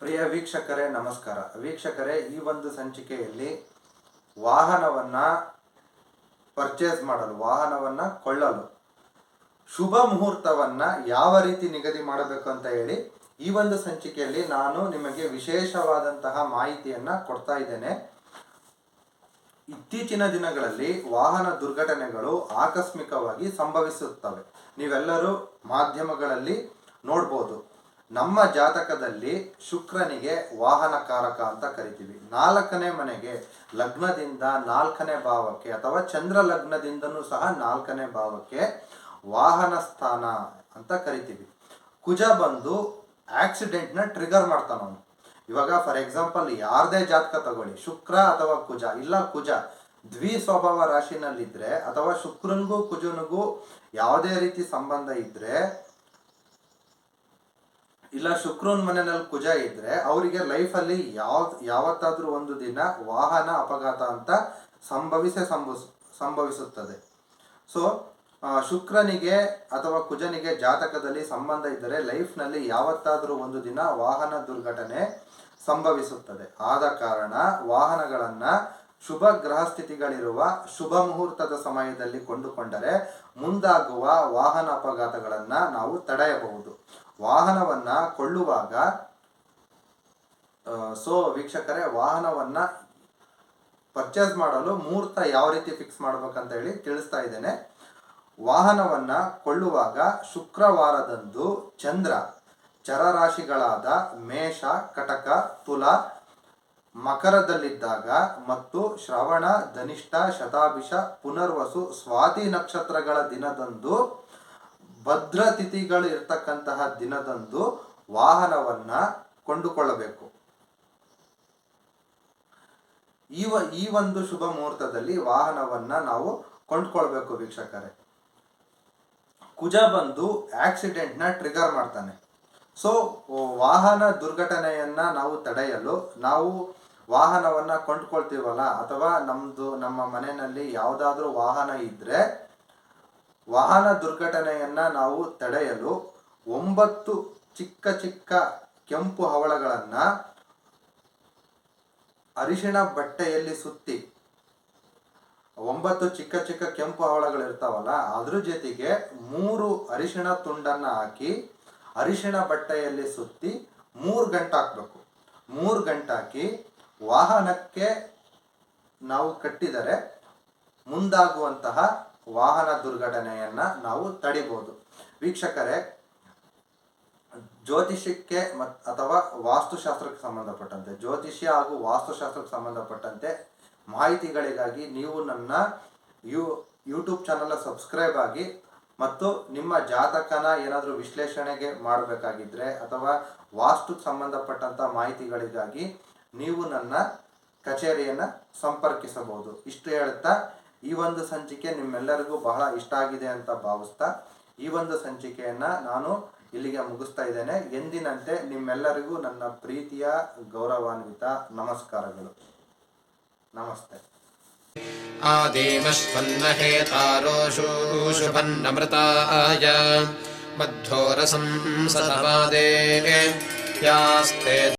ಪ್ರಿಯ ವೀಕ್ಷಕರೇ, ನಮಸ್ಕಾರ. ವೀಕ್ಷಕರೇ, ಈ ಒಂದು ಸಂಚಿಕೆಯಲ್ಲಿ ವಾಹನವನ್ನ ಪರ್ಚೇಸ್ ಮಾಡಲು, ವಾಹನವನ್ನ ಕೊಳ್ಳಲು, ಶುಭ ಮುಹೂರ್ತವನ್ನ ಯಾವ ರೀತಿ ನಿಗದಿ ಮಾಡಬೇಕು ಅಂತ ಹೇಳಿ ಈ ಒಂದು ಸಂಚಿಕೆಯಲ್ಲಿ ನಾನು ನಿಮಗೆ ವಿಶೇಷವಾದಂತಹ ಮಾಹಿತಿಯನ್ನು ಕೊಡ್ತಾ ಇದ್ದೇನೆ. ಇತ್ತೀಚಿನ ದಿನಗಳಲ್ಲಿ ವಾಹನ ದುರ್ಘಟನೆಗಳು ಆಕಸ್ಮಿಕವಾಗಿ ಸಂಭವಿಸುತ್ತವೆ. ನೀವೆಲ್ಲರೂ ಮಾಧ್ಯಮಗಳಲ್ಲಿ ನೋಡ್ಬೋದು. ನಮ್ಮ ಜಾತಕದಲ್ಲಿ ಶುಕ್ರನಿಗೆ ವಾಹನ ಕಾರಕ ಅಂತ ಕರಿತೀವಿ. ನಾಲ್ಕನೇ ಮನೆಗೆ ಲಗ್ನದಿಂದ ನಾಲ್ಕನೇ ಭಾವಕ್ಕೆ ಅಥವಾ ಚಂದ್ರ ಲಗ್ನದಿಂದನೂ ಸಹ ನಾಲ್ಕನೇ ಭಾವಕ್ಕೆ ವಾಹನ ಸ್ಥಾನ ಅಂತ ಕರಿತೀವಿ. ಕುಜ ಬಂದು ಆಕ್ಸಿಡೆಂಟ್ನ ಟ್ರಿಗರ್ ಮಾಡ್ತಾನವನು ಇವಾಗ ಫಾರ್ ಎಕ್ಸಾಂಪಲ್ ಯಾರದೇ ಜಾತಕ ತಗೊಳ್ಳಿ, ಶುಕ್ರ ಅಥವಾ ಕುಜ, ಇಲ್ಲ ಕುಜ, ದ್ವಿ ಸ್ವಭಾವ ರಾಶಿನಲ್ಲಿದ್ರೆ ಅಥವಾ ಶುಕ್ರನಿಗೂ ಕುಜನಿಗೂ ಯಾವುದೇ ರೀತಿ ಸಂಬಂಧ ಇದ್ರೆ ಇಲ್ಲ, ಶುಕ್ರನ್ ಮನೆಯಲ್ಲಿ ಕುಜ ಇದ್ರೆ ಅವರಿಗೆ ಲೈಫಲ್ಲಿ ಯಾವ ಯಾವತ್ತಾದ್ರೂ ಒಂದು ದಿನ ವಾಹನ ಅಪಘಾತ ಅಂತ ಸಂಭವಿಸೇ ಸಂಭವಿಸ್, ಸಂಭವಿಸುತ್ತದೆ. ಸೊ ಶುಕ್ರನಿಗೆ ಅಥವಾ ಕುಜನಿಗೆ ಜಾತಕದಲ್ಲಿ ಸಂಬಂಧ ಇದ್ದರೆ ಲೈಫ್ನಲ್ಲಿ ಯಾವತ್ತಾದರೂ ಒಂದು ದಿನ ವಾಹನ ದುರ್ಘಟನೆ ಸಂಭವಿಸುತ್ತದೆ. ಆದ ಕಾರಣ ವಾಹನಗಳನ್ನು ಶುಭ ಗ್ರಹ ಸ್ಥಿತಿಗಳಿರುವ ಶುಭ ಮುಹೂರ್ತದ ಸಮಯದಲ್ಲಿ ಕೊಂಡುಕೊಂಡರೆ ಮುಂದಾಗುವ ವಾಹನ ಅಪಘಾತಗಳನ್ನು ನಾವು ತಡೆಯಬಹುದು. ವಾಹನವನ್ನ ಕೊಳ್ಳುವಾಗ ಸೊ ವೀಕ್ಷಕರೇ, ವಾಹನವನ್ನ ಪರ್ಚೇಸ್ ಮಾಡಲು ಮುಹೂರ್ತ ಯಾವ ರೀತಿ ಫಿಕ್ಸ್ ಮಾಡ್ಬೇಕಂತ ಹೇಳಿ ತಿಳಿಸ್ತಾ ಇದ್ದೇನೆ. ವಾಹನವನ್ನ ಕೊಳ್ಳುವಾಗ ಶುಕ್ರವಾರದಂದು ಚಂದ್ರ, ಚರರಾಶಿಗಳಾದ ಮೇಷ, ಕಟಕ, ತುಲ, ಮಕರದಲ್ಲಿದ್ದಾಗ ಮತ್ತು ಶ್ರವಣ, ಧನಿಷ್ಠ, ಶತಾಭಿಷ, ಪುನರ್ವಸು, ಸ್ವಾತಿ ನಕ್ಷತ್ರಗಳ ದಿನದಂದು ಭದ್ರ ತಿಥಿಗಳು ಇರ್ತಕ್ಕಂತಹ ದಿನದಂದು ವಾಹನವನ್ನ ಕೊಂಡುಕೊಳ್ಳಬೇಕು. ಈ ಈ ಒಂದು ಶುಭ ಮುಹೂರ್ತದಲ್ಲಿ ವಾಹನವನ್ನ ನಾವು ಕೊಂಡ್ಕೊಳ್ಬೇಕು ವೀಕ್ಷಕರೇ. ಕುಜ ಬಂದು ಆಕ್ಸಿಡೆಂಟ್ನ ಟ್ರಿಗರ್ ಮಾಡ್ತಾನೆ ಸೊ ವಾಹನ ದುರ್ಘಟನೆಯನ್ನ ನಾವು ತಡೆಯಲು ನಾವು ವಾಹನವನ್ನ ಕೊಂಡ್ಕೊಳ್ತೀವಲ್ಲ, ಅಥವಾ ನಮ್ದು, ನಮ್ಮ ಮನೆಯಲ್ಲಿ ಯಾವುದಾದ್ರೂ ವಾಹನ ಇದ್ರೆ ವಾಹನ ದುರ್ಘಟನೆಯನ್ನ ನಾವು ತಡೆಯಲು ಒಂಬತ್ತು ಚಿಕ್ಕ ಚಿಕ್ಕ ಕೆಂಪು ಹವಳಗಳನ್ನು ಅರಿಶಿಣ ಬಟ್ಟೆಯಲ್ಲಿ ಸುತ್ತಿ, ಒಂಬತ್ತು ಚಿಕ್ಕ ಚಿಕ್ಕ ಕೆಂಪು ಹವಳಗಳಿರ್ತಾವಲ್ಲ, ಅದ್ರ ಜೊತೆಗೆ ಮೂರು ಅರಿಶಿಣ ತುಂಡನ್ನ ಹಾಕಿ ಅರಿಶಿಣ ಬಟ್ಟೆಯಲ್ಲಿ ಸುತ್ತಿ ಮೂರು ಗಂಟೆ ಹಾಕ್ಬೇಕು. ಮೂರು ಗಂಟೆ ಹಾಕಿ ವಾಹನಕ್ಕೆ ನಾವು ಕಟ್ಟಿದರೆ ಮುಂದಾಗುವಂತಹ ವಾಹನ ದುರ್ಘಟನೆಯನ್ನ ನಾವು ತಡಿಬಹುದು ವೀಕ್ಷಕರೇ, ಜ್ಯೋತಿಷ್ಯಕ್ಕೆ ಮತ್, ಅಥವಾ ವಾಸ್ತುಶಾಸ್ತ್ರಕ್ಕೆ ಸಂಬಂಧಪಟ್ಟಂತೆ, ಜ್ಯೋತಿಷ್ಯ ಹಾಗೂ ವಾಸ್ತುಶಾಸ್ತ್ರಕ್ಕೆ ಸಂಬಂಧಪಟ್ಟಂತೆ ಮಾಹಿತಿಗಳಿಗಾಗಿ ನೀವು ನನ್ನ ಯು ಯೂಟ್ಯೂಬ್ ಚಾನಲ್ನ ಸಬ್ಸ್ಕ್ರೈಬ್ ಆಗಿ ಮತ್ತು ನಿಮ್ಮ ಜಾತಕನ ಏನಾದರೂ ವಿಶ್ಲೇಷಣೆಗೆ ಮಾಡಬೇಕಾಗಿದ್ರೆ ಅಥವಾ ವಾಸ್ತುಕ್ಕೆ ಸಂಬಂಧಪಟ್ಟಂತ ಮಾಹಿತಿಗಳಿಗಾಗಿ ನೀವು ನನ್ನ ಕಚೇರಿಯನ್ನು ಸಂಪರ್ಕಿಸಬಹುದು. ಇಷ್ಟು ಹೇಳುತ್ತಾ ಈ ಒಂದು ಸಂಚಿಕೆ ನಿಮ್ಮೆಲ್ಲರಿಗೂ ಬಹಳ ಇಷ್ಟ ಆಗಿದೆ ಅಂತ ಭಾವಿಸ್ತಾ ಈ ಒಂದು ಸಂಚಿಕೆಯನ್ನ ನಾನು ಇಲ್ಲಿಗೆ ಮುಗಿಸ್ತಾ ಇದ್ದೇನೆ. ಎಂದಿನಂತೆ ನಿಮ್ಮೆಲ್ಲರಿಗೂ ನನ್ನ ಪ್ರೀತಿಯ, ಗೌರವಾನ್ವಿತ ನಮಸ್ಕಾರಗಳು. ನಮಸ್ತೆ. ಆದೇವಶ್ವನ್ಮಹೇತಾರೋಷೂಷುಭನ್ನಮೃತಾಯ ಮಧ್ವೋರಸಂ ಸದವಾದೇ ಯಾಸ್ತೆ